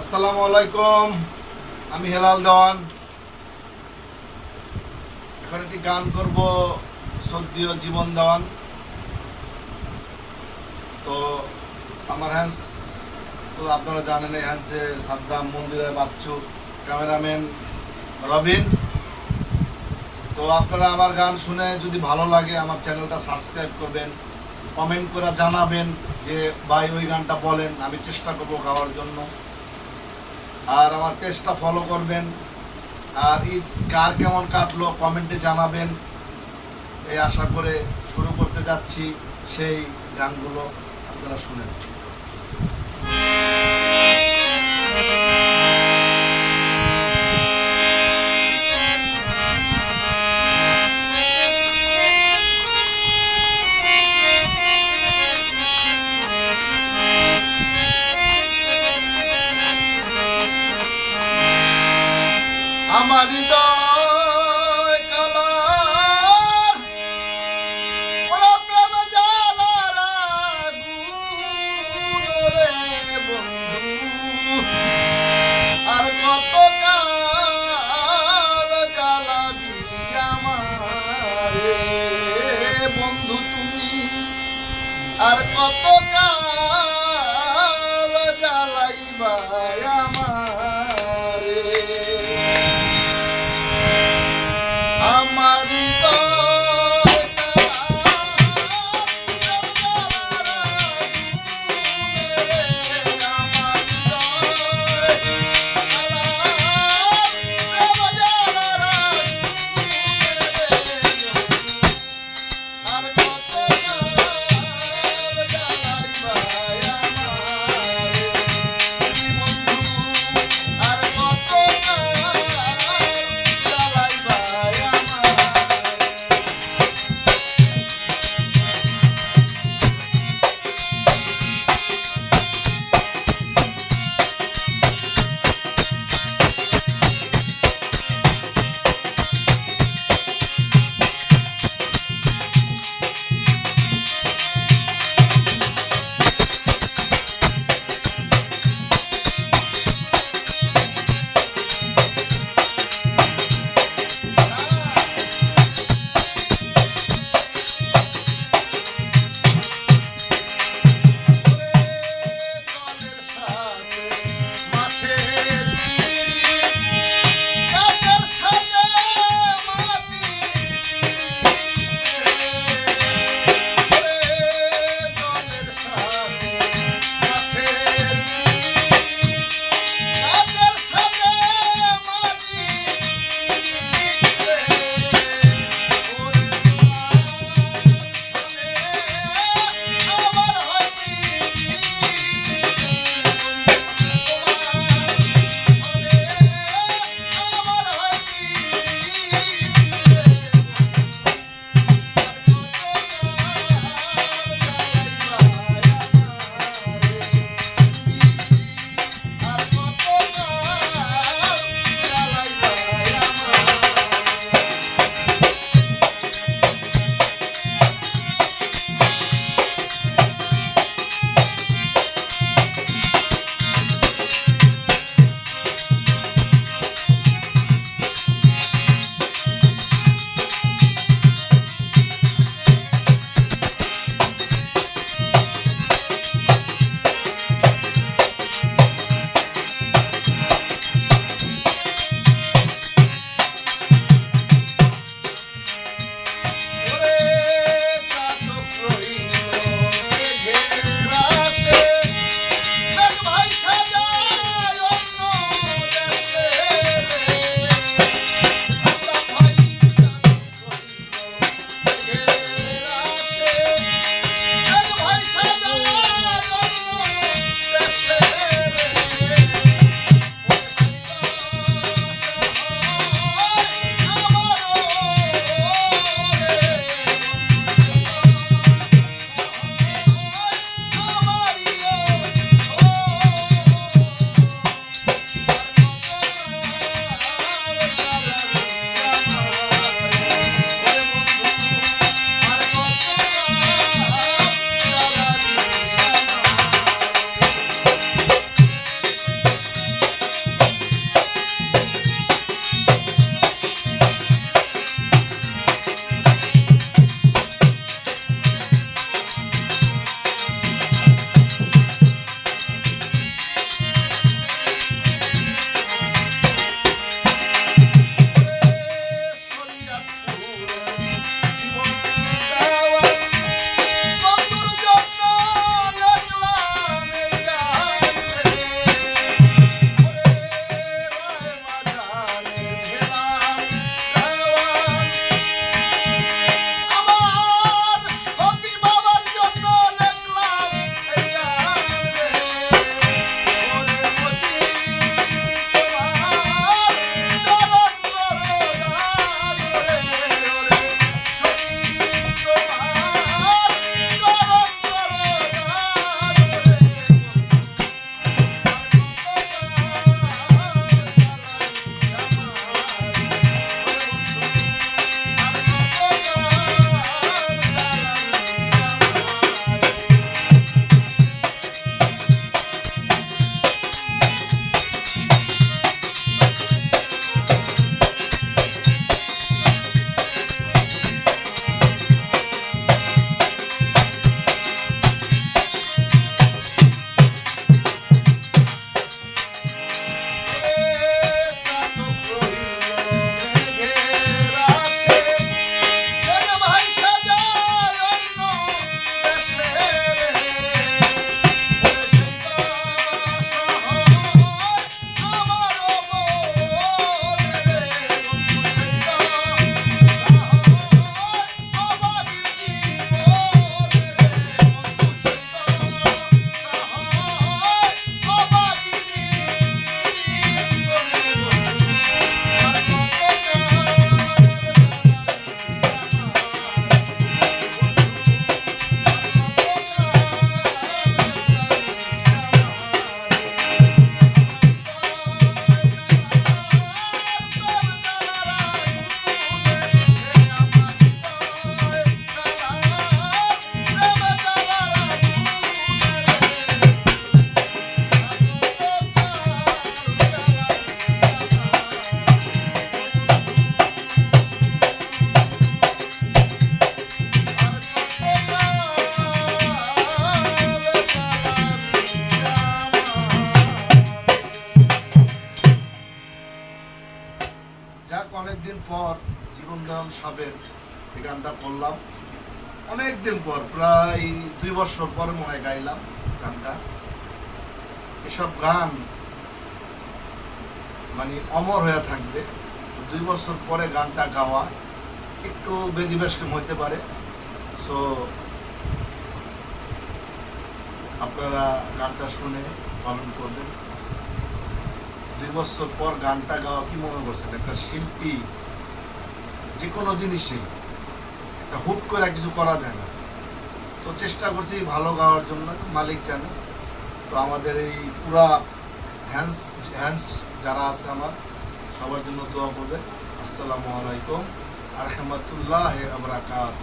আসসালামু আলাইকুম। আমি হেলাল দেওয়ান। এখন একটি গান করব সদ্যীয় জীবন দেওয়ান। তো আমার হ্যান্স তো আপনারা জানেন এই হ্যান্সে সাদ্দাম মন্দিরে বাচ্চু, ক্যামেরাম্যান রবিন। তো আপনারা আমার গান শুনে যদি ভালো লাগে, আমার চ্যানেলটা সাবস্ক্রাইব করবেন, কমেন্ট করে জানাবেন যে ভাই ওই গানটা বলেন, আমি চেষ্টা করব গাওয়ার জন্য। আর আমার পেজটা ফলো করবেন। আর ঈদ কার কেমন কাটলো কমেন্টে জানাবেন। এই আশা করে শুরু করতে যাচ্ছি সেই গানগুলো আপনারা শুনেন। আর কত দেওয়ান সাবের এই গানটা করলাম অনেক দিন পর, প্রায় দুই বছর পরে মনে গাইলাম গানটা। এসব গান মানে অমর হয়ে থাকবে। দুই বছর পরে গানটা গাওয়া একটু বেদিবেশকম হইতে পারে। সো আপনারা গানটা শুনে কমেন্ট করবেন। দুই বছর পর গানটা গাওয়া কি মনে করছেন? একটা শিল্পী যে কোনো জিনিসই। একটা হুট করে কিছু করা যায় না। তো চেষ্টা করছি ভালো গাওয়ার জন্য, মালিক জানে তো আমাদের এই পুরা হ্যান্স হ্যান্স যারা আছে আমার, সবার জন্য দোয়া করবেন। আসসালামু আলাইকুম। আহমতুল্লাহ আবরাকাত